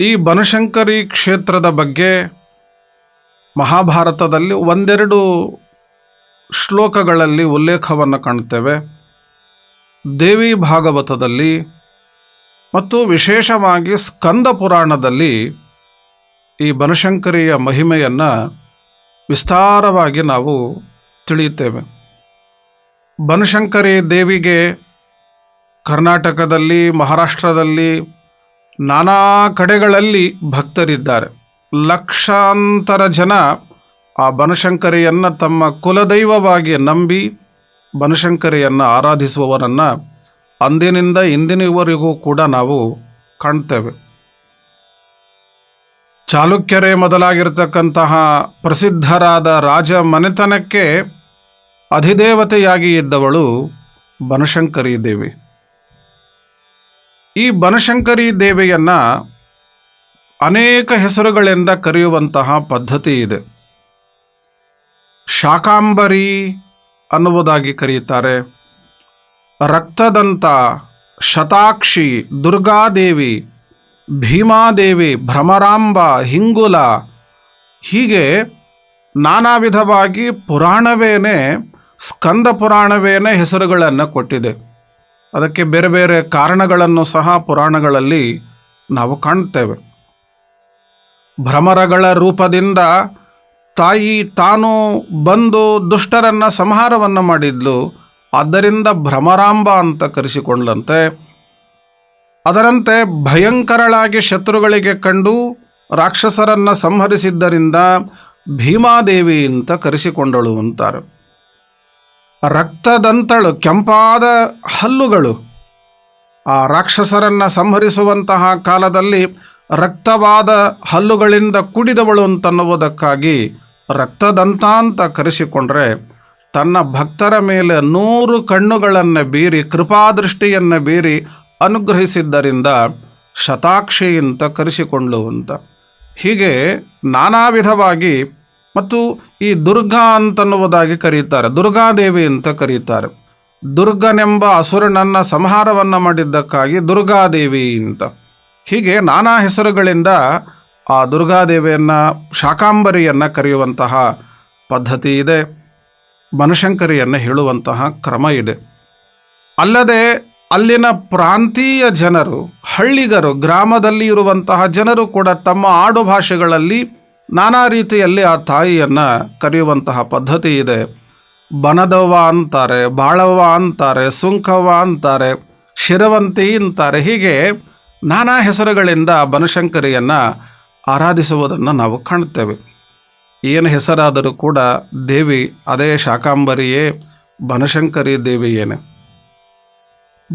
ಈ ಬನಶಂಕರಿ ಕ್ಷೇತ್ರದ ಬಗ್ಗೆ ಮಹಾಭಾರತದಲ್ಲಿ ಒಂದೆರಡು ಶ್ಲೋಕಗಳಲ್ಲಿ ಉಲ್ಲೇಖವನ್ನು ಕಾಣ್ತೇವೆ ದೇವಿ ಭಾಗವತದಲ್ಲಿ ಮತ್ತು ವಿಶೇಷವಾಗಿ ಸ್ಕಂದ ಪುರಾಣದಲ್ಲಿ ಈ ಬನಶಂಕರಿಯ ಮಹಿಮೆಯನ್ನು ವಿಸ್ತಾರವಾಗಿ ನಾವು ತಿಳಿಯುತ್ತೇವೆ. ಬನಶಂಕರಿ ದೇವಿಗೆ ಕರ್ನಾಟಕದಲ್ಲಿ, ಮಹಾರಾಷ್ಟ್ರದಲ್ಲಿ ನಾನಾ ಕಡೆಗಳಲ್ಲಿ ಭಕ್ತರಿದ್ದಾರೆ. ಲಕ್ಷಾಂತರ ಜನ ಆ ಬನಶಂಕರಿಯನ್ನು ತಮ್ಮ ಕುಲದೈವವಾಗಿ ನಂಬಿ ಬನಶಂಕರಿಯನ್ನು ಆರಾಧಿಸುವವರನ್ನು ಅಂದಿನಿಂದ ಇಂದಿನವರೆಗೂ ಕೂಡ ನಾವು ಕಾಣ್ತೇವೆ. ಚಾಲುಕ್ಯರೇ ಮೊದಲಾಗಿರ್ತಕ್ಕಂತಹ ಪ್ರಸಿದ್ಧರಾದ ರಾಜ ಮನೆತನಕ್ಕೆ ಅಧಿದೇವತೆಯಾಗಿ ಇದ್ದವಳು ಬನಶಂಕರಿ ದೇವಿ. ಈ ಬನಶಂಕರಿ ದೇವಿಯನ್ನ ಅನೇಕ ಹೆಸರುಗಳಿಂದ ಕರೆಯುವಂತಹ ಪದ್ಧತಿ ಇದೆ. ಶಾಕಾಂಬರಿ ಅನ್ನುವುದಾಗಿ ಕರೆಯುತ್ತಾರೆ. ರಕ್ತದಂತ ಶತಾಕ್ಷಿ, ದುರ್ಗಾದೇವಿ, ಭೀಮಾದೇವಿ, ಭ್ರಮರಾಂಬ, ಹಿಂಗುಲ ಹೀಗೆ ನಾನಾ ವಿಧವಾಗಿ ಪುರಾಣವೇನೆ ಸ್ಕಂದ ಪುರಾಣವೇನೆ ಹೆಸರುಗಳನ್ನು ಕೊಟ್ಟಿದೆ. ಅದಕ್ಕೆ ಬೇರೆ ಬೇರೆ ಕಾರಣಗಳನ್ನು ಸಹ ಪುರಾಣಗಳಲ್ಲಿ ನಾವು ಕಾಣ್ತೇವೆ ಭ್ರಮರಗಳ ರೂಪದಿಂದ ತಾಯಿ ತಾನು ಬಂದು ದುಷ್ಟರನ್ನು ಸಂಹಾರವನ್ನು ಮಾಡಿದ್ಲು. ಆದ್ದರಿಂದ ಭ್ರಮರಾಂಬ ಅಂತ ಕರೆಸಿಕೊಂಡಂತೆ. ಅದರಂತೆ ಭಯಂಕರಳಾಗಿ ಶತ್ರುಗಳಿಗೆ ಕಂಡು ರಾಕ್ಷಸರನ್ನು ಸಂಹರಿಸಿದ್ದರಿಂದ ಭೀಮಾದೇವಿ ಅಂತ ಕರೆಸಿಕೊಂಡಳು ಅಂತಾರೆ. ರಕ್ತದಂತಳು, ಕೆಂಪಾದ ಹಲ್ಲುಗಳು. ಆ ರಾಕ್ಷಸರನ್ನು ಸಂಹರಿಸುವಂತಹ ಕಾಲದಲ್ಲಿ ರಕ್ತವಾದ ಹಲ್ಲುಗಳಿಂದ ಕುಡಿದವಳು ಅಂತನ್ನುವುದಕ್ಕಾಗಿ ರಕ್ತದಂತ ಅಂತ ಕರೆಸಿಕೊಂಡ್ರೆ ತನ್ನ ಭಕ್ತರ ಮೇಲೆ ನೂರು ಕಣ್ಣುಗಳನ್ನು ಬೀರಿ, ಕೃಪಾದೃಷ್ಟಿಯನ್ನು ಬೀರಿ ಅನುಗ್ರಹಿಸಿದ್ದರಿಂದ ಶತಾಕ್ಷಿ ಅಂತ ಕರೆಸಿಕೊಂಡ್ಲು ಅಂತ. ಹೀಗೆ ನಾನಾ ವಿಧವಾಗಿ ಮತ್ತು ಈ ದುರ್ಗಾ ಅಂತನ್ನುವುದಾಗಿ ಕರೆಯುತ್ತಾರೆ. ದುರ್ಗಾದೇವಿ ಅಂತ ಕರೆಯುತ್ತಾರೆ. ದುರ್ಗನೆಂಬ ಅಸುರನನ್ನ ಸಂಹಾರವನ್ನು ಮಾಡಿದ್ದಕ್ಕಾಗಿ ದುರ್ಗಾದೇವಿ ಅಂತ. ಹೀಗೆ ನಾನಾ ಹೆಸರುಗಳಿಂದ ಆ ದುರ್ಗಾದೇವಿಯನ್ನು, ಶಾಕಾಂಬರಿಯನ್ನು ಕರೆಯುವಂತಹ ಪದ್ಧತಿ ಇದೆ. ಬನಶಂಕರಿಯನ್ನು ಹೇಳುವಂತಹ ಕ್ರಮ ಇದೆ. ಅಲ್ಲದೆ ಅಲ್ಲಿನ ಪ್ರಾಂತೀಯ ಜನರು, ಹಳ್ಳಿಗರು, ಗ್ರಾಮದಲ್ಲಿ ಇರುವಂತಹ ಜನರು ಕೂಡ ತಮ್ಮ ಆಡು ಭಾಷೆಗಳಲ್ಲಿ ನಾನಾ ರೀತಿಯಲ್ಲಿ ಆ ತಾಯಿಯನ್ನು ಕರೆಯುವಂತಹ ಪದ್ಧತಿ ಇದೆ. ಬನದವ್ವ ಅಂತಾರೆ, ಬಾಳವ್ವ ಅಂತಾರೆ, ಸುಂಕವ್ವ ಅಂತಾರೆ, ಶಿರವಂತಿ ಅಂತಾರೆ. ಹೀಗೆ ನಾನಾ ಹೆಸರುಗಳಿಂದ ಬನಶಂಕರಿಯನ್ನು ಆರಾಧಿಸುವುದನ್ನು ನಾವು ಕಾಣುತ್ತೇವೆ. ಏನು ಹೆಸರಾದರೂ ಕೂಡ ದೇವಿ ಅದೇ ಶಾಕಾಂಬರಿಯೇ, ಬನಶಂಕರಿ ದೇವಿಯೇನೆ.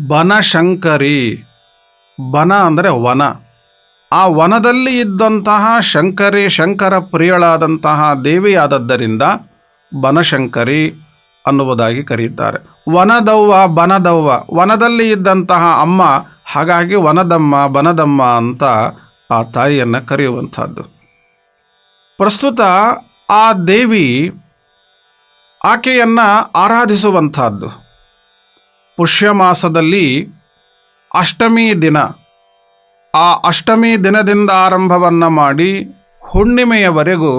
ಬನಶಂಕರಿ, ಬನ ಅಂದರೆ ವನ. ಆ ವನದಲ್ಲಿ ಇದ್ದಂತಹ ಶಂಕರಿ, ಶಂಕರ ಪ್ರಿಯಳಾದಂತಹ ದೇವಿಯಾದದ್ದರಿಂದ ಬನಶಂಕರಿ ಅನ್ನುವುದಾಗಿ ಕರೆಯುತ್ತಾರೆ. ವನದವ್ವ, ಬನದವ್ವ, ವನದಲ್ಲಿ ಇದ್ದಂತಹ ಅಮ್ಮ, ಹಾಗಾಗಿ ವನದಮ್ಮ, ಬನದಮ್ಮ ಅಂತ ಆ ತಾಯಿಯನ್ನು ಕರೆಯುವಂಥದ್ದು. ಪ್ರಸ್ತುತ ಆ ದೇವಿ ಆಕೆಯನ್ನು ಆರಾಧಿಸುವಂಥದ್ದು. ಪುಷ್ಯ ಮಾಸದಲ್ಲಿ ಅಷ್ಟಮಿ ದಿನ. ಆ ಅಷ್ಟಮಿ ದಿನದಿಂದ ಆರಂಭವನ್ನು ಮಾಡಿ ಹುಣ್ಣಿಮೆಯವರೆಗೂ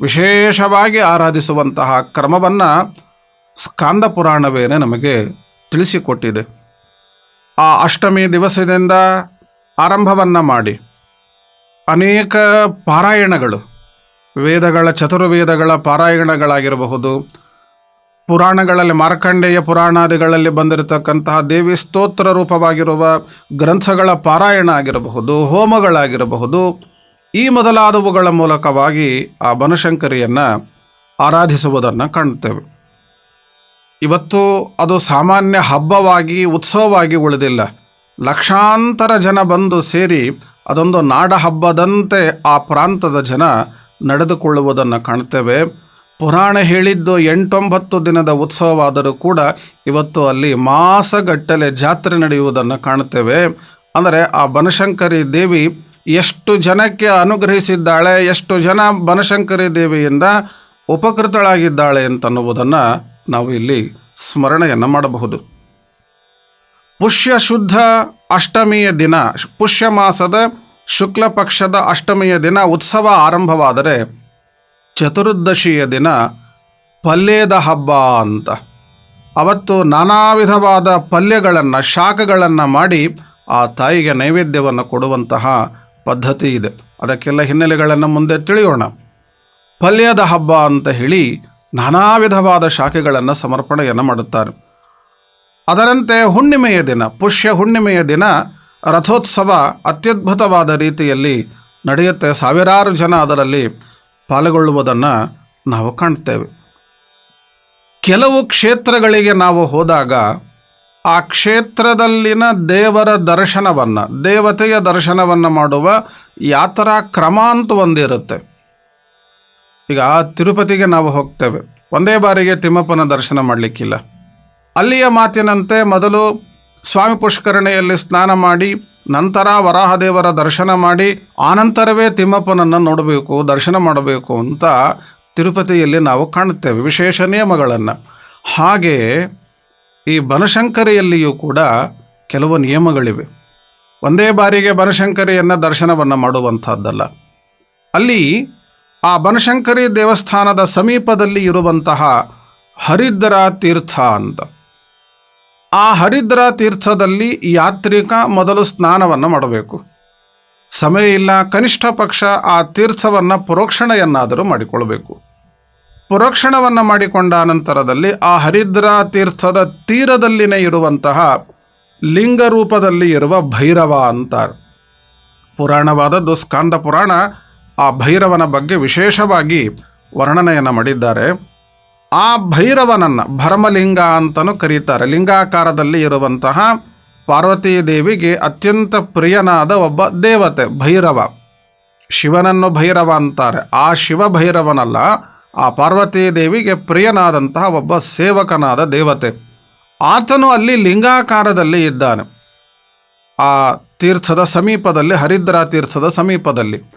ವಿಶೇಷವಾಗಿ ಆರಾಧಿಸುವಂತಹ ಕ್ರಮವನ್ನು ಸ್ಕಾಂದ ಪುರಾಣವೇನೆ ನಮಗೆ ತಿಳಿಸಿಕೊಟ್ಟಿದೆ. ಆ ಅಷ್ಟಮಿ ದಿವಸದಿಂದ ಆರಂಭವನ್ನು ಮಾಡಿ ಅನೇಕ ಪಾರಾಯಣಗಳು, ವೇದಗಳ ಚತುರ್ವೇದಗಳ ಪಾರಾಯಣಗಳಾಗಿರಬಹುದು ಪುರಾಣಗಳಲ್ಲಿ, ಮಾರ್ಕಂಡೇಯ ಪುರಾಣಾದಿಗಳಲ್ಲಿ ಬಂದಿರತಕ್ಕಂತಹ ದೇವಿ ಸ್ತೋತ್ರ ರೂಪವಾಗಿರುವ ಗ್ರಂಥಗಳ ಪಾರಾಯಣ ಆಗಿರಬಹುದು, ಹೋಮಗಳಾಗಿರಬಹುದು, ಈ ಮೊದಲಾದವುಗಳ ಮೂಲಕವಾಗಿ ಆ ಬನಶಂಕರಿಯನ್ನು ಆರಾಧಿಸುವುದನ್ನು ಕಾಣುತ್ತೇವೆ. ಇವತ್ತು ಅದು ಸಾಮಾನ್ಯ ಹಬ್ಬವಾಗಿ, ಉತ್ಸವವಾಗಿ ಉಳಿದಿಲ್ಲ. ಲಕ್ಷಾಂತರ ಜನ ಬಂದು ಸೇರಿ ಅದೊಂದು ನಾಡ ಹಬ್ಬದಂತೆ ಆ ಪ್ರಾಂತದ ಜನ ನಡೆದುಕೊಳ್ಳುವುದನ್ನು ಕಾಣ್ತೇವೆ ಪುರಾಣ ಹೇಳಿದ್ದು ಎಂಟೊಂಬತ್ತು ದಿನದ ಉತ್ಸವವಾದರೂ ಕೂಡ ಇವತ್ತು ಅಲ್ಲಿ ಮಾಸಗಟ್ಟಲೆ ಜಾತ್ರೆ ನಡೆಯುವುದನ್ನು ಕಾಣುತ್ತೇವೆ. ಅಂದರೆ ಆ ಬನಶಂಕರಿ ದೇವಿ ಎಷ್ಟು ಜನಕ್ಕೆ ಅನುಗ್ರಹಿಸಿದ್ದಾಳೆ, ಎಷ್ಟು ಜನ ಬನಶಂಕರಿ ದೇವಿಯಿಂದ ಉಪಕೃತಳಾಗಿದ್ದಾಳೆ ಅಂತನ್ನುವುದನ್ನು ನಾವು ಇಲ್ಲಿ ಸ್ಮರಣೆಯನ್ನು ಮಾಡಬಹುದು. ಪುಷ್ಯ ಶುದ್ಧ ಅಷ್ಟಮಿಯ ದಿನ, ಪುಷ್ಯ ಮಾಸದ ಶುಕ್ಲ ಪಕ್ಷದ ಅಷ್ಟಮಿಯ ದಿನ ಉತ್ಸವ ಆರಂಭವಾದರೆ ಚತುರ್ದಶಿಯ ದಿನ ಪಲ್ಯದ ಹಬ್ಬ ಅಂತ. ಅವತ್ತು ನಾನಾ ವಿಧವಾದ ಪಲ್ಯಗಳನ್ನು, ಶಾಖಗಳನ್ನು ಮಾಡಿ ಆ ತಾಯಿಗೆ ನೈವೇದ್ಯವನ್ನು ಕೊಡುವಂತಹ ಪದ್ಧತಿ ಇದೆ. ಅದಕ್ಕೆಲ್ಲ ಹಿನ್ನೆಲೆಗಳನ್ನು ಮುಂದೆ ತಿಳಿಯೋಣ. ಪಲ್ಯದ ಹಬ್ಬ ಅಂತ ಹೇಳಿ ನಾನಾ ವಿಧವಾದ ಶಾಖೆಗಳನ್ನು ಸಮರ್ಪಣೆಯನ್ನು ಮಾಡುತ್ತಾರೆ. ಅದರಂತೆ ಹುಣ್ಣಿಮೆಯ ದಿನ, ಪುಷ್ಯ ಹುಣ್ಣಿಮೆಯ ದಿನ ರಥೋತ್ಸವ ಅತ್ಯದ್ಭುತವಾದ ರೀತಿಯಲ್ಲಿ ನಡೆಯುತ್ತೆ. ಸಾವಿರಾರು ಜನ ಅದರಲ್ಲಿ ಪಾಲ್ಗೊಳ್ಳುವುದನ್ನು ನಾವು ಕಾಣ್ತೇವೆ. ಕೆಲವು ಕ್ಷೇತ್ರಗಳಿಗೆ ನಾವು ಹೋದಾಗ ಆ ಕ್ಷೇತ್ರದಲ್ಲಿನ ದೇವರ ದರ್ಶನವನ್ನು, ದೇವತೆಯ ದರ್ಶನವನ್ನು ಮಾಡುವ ಯಾತ್ರಾ ಕ್ರಮ ಅಂತ ಒಂದಿರುತ್ತೆ. ಈಗ ಆ ತಿರುಪತಿಗೆ ನಾವು ಹೋಗ್ತೇವೆ. ಒಂದೇ ಬಾರಿಗೆ ತಿಮ್ಮಪ್ಪನ ದರ್ಶನ ಮಾಡಲಿಕ್ಕಿಲ್ಲ. ಅಲ್ಲಿಯ ಮಾತಿನಂತೆ ಮೊದಲು ಸ್ವಾಮಿ ಪುಷ್ಕರಣೆಯಲ್ಲಿ ಸ್ನಾನ ಮಾಡಿ ನಂತರ ವರಾಹದೇವರ ದರ್ಶನ ಮಾಡಿ, ಆನಂತರವೇ ತಿಮ್ಮಪ್ಪನನ್ನು ನೋಡಬೇಕು, ದರ್ಶನ ಮಾಡಬೇಕು ಅಂತ ತಿರುಪತಿಯಲ್ಲಿ ನಾವು ಕಾಣುತ್ತೇವೆ, ವಿಶೇಷ ನಿಯಮಗಳನ್ನು. ಹಾಗೆ ಈ ಬನಶಂಕರಿಯಲ್ಲಿಯೂ ಕೂಡ ಕೆಲವು ನಿಯಮಗಳಿವೆ. ಒಂದೇ ಬಾರಿಗೆ ಬನಶಂಕರಿಯನ್ನು ದರ್ಶನವನ್ನು ಮಾಡುವಂಥದ್ದಲ್ಲ. ಅಲ್ಲಿ ಆ ಬನಶಂಕರಿ ದೇವಸ್ಥಾನದ ಸಮೀಪದಲ್ಲಿ ಇರುವಂತಹ ಹರಿದ್ರಾ ತೀರ್ಥ ಅಂತ. ಆ ಹರಿದ್ರ ತೀರ್ಥದಲ್ಲಿ ಯಾತ್ರಿಕ ಮೊದಲು ಸ್ನಾನವನ್ನು ಮಾಡಬೇಕು. ಸಮಯ ಇಲ್ಲ, ಕನಿಷ್ಠ ಪಕ್ಷ ಆ ತೀರ್ಥವನ್ನು ಪುರೋಕ್ಷಣೆಯನ್ನಾದರೂ ಮಾಡಿಕೊಳ್ಬೇಕು. ಪುರೋಕ್ಷಣವನ್ನು ಮಾಡಿಕೊಂಡ ನಂತರದಲ್ಲಿ ಆ ಹರಿದ್ರ ತೀರ್ಥದ ತೀರದಲ್ಲಿನೇ ಇರುವಂತಹ ಲಿಂಗ ರೂಪದಲ್ಲಿ ಇರುವ ಭೈರವ ಅಂತಾರೆ. ಪುರಾಣವಾದದ್ದು ಸ್ಕಾಂದ ಪುರಾಣ ಆ ಭೈರವನ ಬಗ್ಗೆ ವಿಶೇಷವಾಗಿ ವರ್ಣನೆಯನ್ನು ಮಾಡಿದ್ದಾರೆ. ಆ ಭೈರವನನ್ನು ಭರಮಲಿಂಗ ಅಂತಲೂ ಕರೀತಾರೆ. ಲಿಂಗಾಕಾರದಲ್ಲಿ ಇರುವಂತಹ ಪಾರ್ವತೀ ದೇವಿಗೆ ಅತ್ಯಂತ ಪ್ರಿಯನಾದ ಒಬ್ಬ ದೇವತೆ, ಭೈರವ. ಶಿವನನ್ನು ಭೈರವ ಅಂತಾರೆ. ಆ ಶಿವ ಭೈರವನಲ್ಲ, ಆ ಪಾರ್ವತೀ ದೇವಿಗೆ ಪ್ರಿಯನಾದಂತಹ ಒಬ್ಬ ಸೇವಕನಾದ ದೇವತೆ. ಆತನು ಅಲ್ಲಿ ಲಿಂಗಾಕಾರದಲ್ಲಿ ಇದ್ದಾನೆ. ಆ ತೀರ್ಥದ ಸಮೀಪದಲ್ಲಿ, ಹರಿದ್ರಾ ತೀರ್ಥದ ಸಮೀಪದಲ್ಲಿ.